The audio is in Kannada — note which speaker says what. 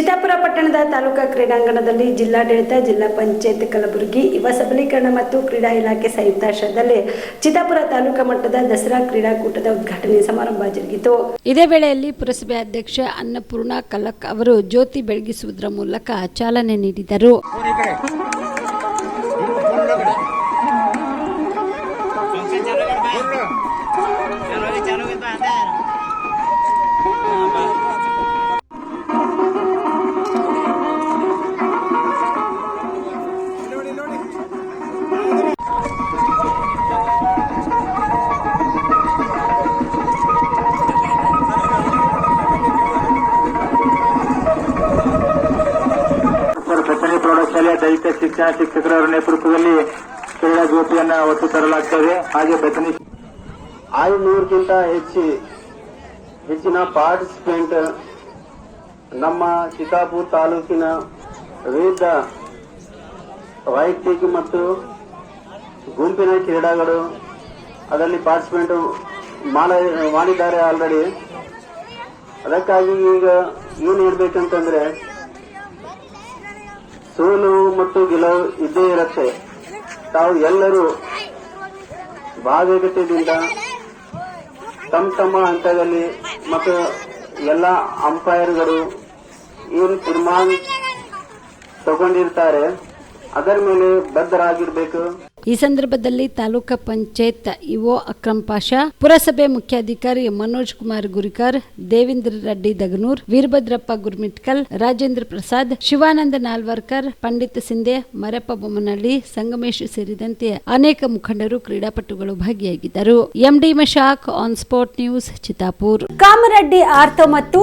Speaker 1: ಚಿತ್ತಾಪುರ ಪಟ್ಟಣದ ತಾಲೂಕಾ ಕ್ರೀಡಾಂಗಣದಲ್ಲಿ ಜಿಲ್ಲಾಡಳಿತ, ಜಿಲ್ಲಾ ಪಂಚಾಯತ್ ಕಲಬುರಗಿ, ಯುವ ಸಬಲೀಕರಣ ಮತ್ತು ಕ್ರೀಡಾ ಇಲಾಖೆ ಸಂಯುಕ್ತಾಶ್ರಯದಲ್ಲಿ ಚಿತ್ತಾಪುರ ತಾಲೂಕಾ ಮಟ್ಟದ ದಸರಾ ಕ್ರೀಡಾಕೂಟದ ಉದ್ಘಾಟನೆ ಸಮಾರಂಭ ಜರುಗಿತು. ಇದೇ ವೇಳೆಯಲ್ಲಿ ಪುರಸಭೆ ಅಧ್ಯಕ್ಷ ಅನ್ನಪೂರ್ಣ ಕಲಕ್ ಅವರು ಜ್ಯೋತಿ ಬೆಳಗಿಸುವುದರ ಮೂಲಕ ಚಾಲನೆ ನೀಡಿದರು.
Speaker 2: ದೈಹಿಕ ಶಿಕ್ಷಣ ಶಿಕ್ಷಕರ ನೇತೃತ್ವದಲ್ಲಿ ಕ್ರೀಡಾ ಜ್ಯೋತಿಯನ್ನ ಒತ್ತು ತರಲಾಗ್ತದೆ. ಹಾಗೆ ಬೆತನಿ
Speaker 3: ಐನೂರಕ್ಕಿಂತ ಹೆಚ್ಚಿ, ಹೆಚ್ಚಿನ ಪಾರ್ಟಿಸಿಪೆಂಟ್ ನಮ್ಮ ಚಿತ್ತಾಪುರ ತಾಲೂಕಿನ ವಿವಿಧ ವೈಯಕ್ತಿಕ ಮತ್ತು ಗುಂಪಿನ ಕ್ರೀಡಾಗಳು ಅದರಲ್ಲಿ ಪಾರ್ಟಿಸಿಪೇಟ್ ಮಾಡಿದ್ದಾರೆ ಆಲ್ರೆಡಿ ಅದಕ್ಕಾಗಿ ಈಗ ಏನು ಹೇಳ್ಬೇಕಂತಂದ್ರೆ ಸೋಲು ಮತ್ತು ಗೆಲುವು ಇದ್ದೇ ಇರುತ್ತೆ. ತಾವು ಎಲ್ಲರೂ ಭಾಗವತದಿಂದ ತಮ್ಮ ತಮ್ಮ ಹಂತದಲ್ಲಿ ಮತ್ತು ಎಲ್ಲ ಅಂಪೈರ್ಗಳು ಏನು ತೀರ್ಮಾನ ತಗೊಂಡಿರ್ತಾರೆ, ಅದರ ಮೇಲೆ ಬದ್ಧರಾಗಿರ್ಬೇಕು.
Speaker 1: ಈ ಸಂದರ್ಭದಲ್ಲಿ ತಾಲೂಕಾ ಪಂಚಾಯತ್ ಇಒ ಅಕ್ರಮ್ ಪಾಷಾ, ಪುರಸಭೆ ಮುಖ್ಯಾಧಿಕಾರಿ ಮನೋಜ್ ಕುಮಾರ್ ಗುರಿಕರ್, ದೇವೇಂದ್ರ ರೆಡ್ಡಿ ದಗನೂರ್, ವೀರಭದ್ರಪ್ಪ ಗುರ್ಮಿಟ್ಕಲ್, ರಾಜೇಂದ್ರ ಪ್ರಸಾದ್, ಶಿವಾನಂದ ನಾಲ್ವರ್ಕರ್, ಪಂಡಿತ್ ಸಿಂಧೆ, ಮರಪ್ಪ ಬೊಮ್ಮನಹಳ್ಳಿ ಸಂಗಮೇಶ್ ಸೇರಿದಂತೆ ಅನೇಕ ಮುಖಂಡರು ಕ್ರೀಡಾಪಟುಗಳು ಭಾಗಿಯಾಗಿದ್ದರು. MD Mashak, on spot news Chitapur
Speaker 4: Kamareddy ortho ಮತ್ತು